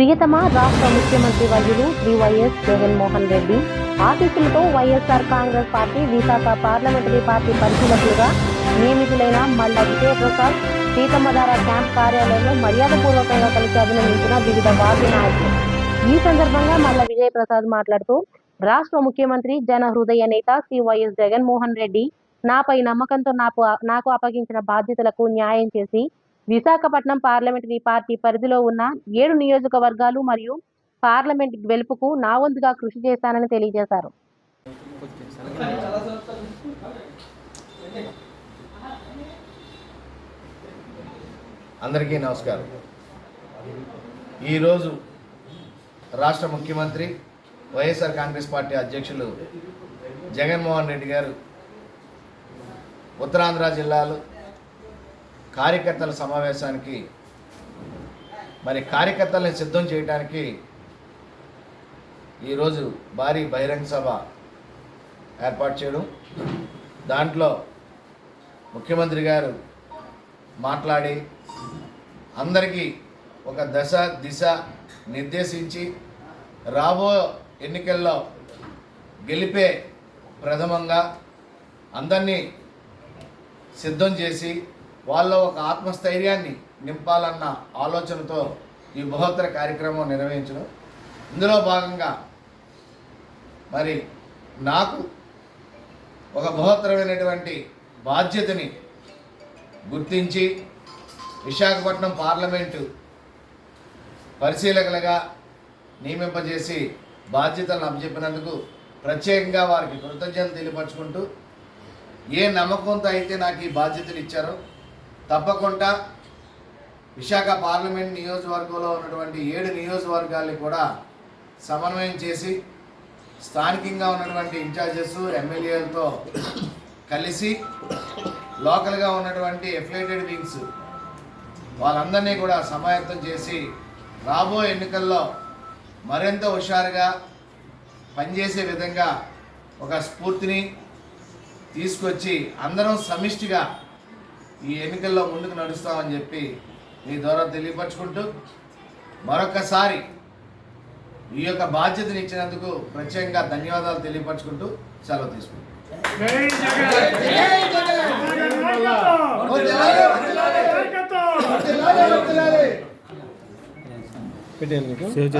ప్రియతమ రాష్ట్ర ముఖ్యమంత్రి వర్యులు శ్రీ వైఎస్ జగన్మోహన్ రెడ్డి ఆశీస్సులతో YSR Congress party Visakha parliamentary party పరిశీలకులుగా నియమితులైన మల్ల విజయప్రసాద్ సీతమ్మధార క్యాంప్ కార్యాలయంలో మర్యాదపూర్వకంగా కలిసి అభినందించిన వివిధ వార్డు నాయకులు. ఈ సందర్భంగా మల్ల విజయప్రసాద్ మాట్లాడుతూ రాష్ట్ర ముఖ్యమంత్రి జన హృదయ నేత శ్రీ వైఎస్ జగన్మోహన్ రెడ్డి నాపై నమ్మకంతో నాకు నాకు అప్పగించిన బాధ్యతలకు న్యాయం చేసి విశాఖపట్నం పార్లమెంటరీ పార్టీ పరిధిలో ఉన్న ఏడు నియోజకవర్గాలు మరియు పార్లమెంట్ గెలుపుకు నా వంతుగా కృషి చేస్తానని తెలియజేశారు. అందరికీ నమస్కారం. ఈరోజు రాష్ట్ర ముఖ్యమంత్రి వైఎస్ఆర్ కాంగ్రెస్ పార్టీ అధ్యక్షులు జగన్మోహన్ రెడ్డి గారు ఉత్తరాంధ్ర జిల్లాలో కార్యకర్తల సమావేశానికి మరి కార్యకర్తలను సిద్ధం చేయడానికి ఈరోజు భారీ బహిరంగ సభ ఏర్పాటు చేయడం. దాంట్లో ముఖ్యమంత్రి గారు మాట్లాడి అందరికీ ఒక దశ దిశ నిర్దేశించి రాబో ఎన్నికల్లో గెలిపే ప్రథమంగా అందరినీ సిద్ధం చేసి వాళ్ళ ఒక ఆత్మస్థైర్యాన్ని నింపాలన్న ఆలోచనతో ఈ బహోత్తర కార్యక్రమం నిర్వహించడం. ఇందులో భాగంగా మరి నాకు ఒక బహోత్తరమైనటువంటి బాధ్యతని గుర్తించి విశాఖపట్నం పార్లమెంటు పరిశీలకులుగా నియమింపజేసి బాధ్యతలను అప్పచెప్పినందుకు ప్రత్యేకంగా వారికి కృతజ్ఞతలు తెలియపరచుకుంటూ ఏ నమ్మకంతో అయితే నాకు ఈ బాధ్యతలు ఇచ్చారో తప్పకుండా విశాఖ పార్లమెంట్ నియోజకవర్గంలో ఉన్నటువంటి ఏడు నియోజకవర్గాల్ని కూడా సమన్వయం చేసి స్థానికంగా ఉన్నటువంటి ఇన్ఛార్జెస్ ఎమ్మెల్యేలతో కలిసి లోకల్గా ఉన్నటువంటి ఎఫిలేటెడ్ వింగ్స్ వాళ్ళందరినీ కూడా సమాయత్తం చేసి రాబో ఎన్నికల్లో మరింత హుషారుగా పనిచేసే విధంగా ఒక స్ఫూర్తిని తీసుకొచ్చి అందరం సమిష్టిగా ఈ ఎన్నికల్లో ముందుకు నడుస్తామని చెప్పి మీ ద్వారా తెలియపరచుకుంటూ మరొకసారి ఈ యొక్క బాధ్యతని ఇచ్చినందుకు ప్రత్యేకంగా ధన్యవాదాలు తెలియపరచుకుంటూ సెలవు తీసుకుంటాం సేవ్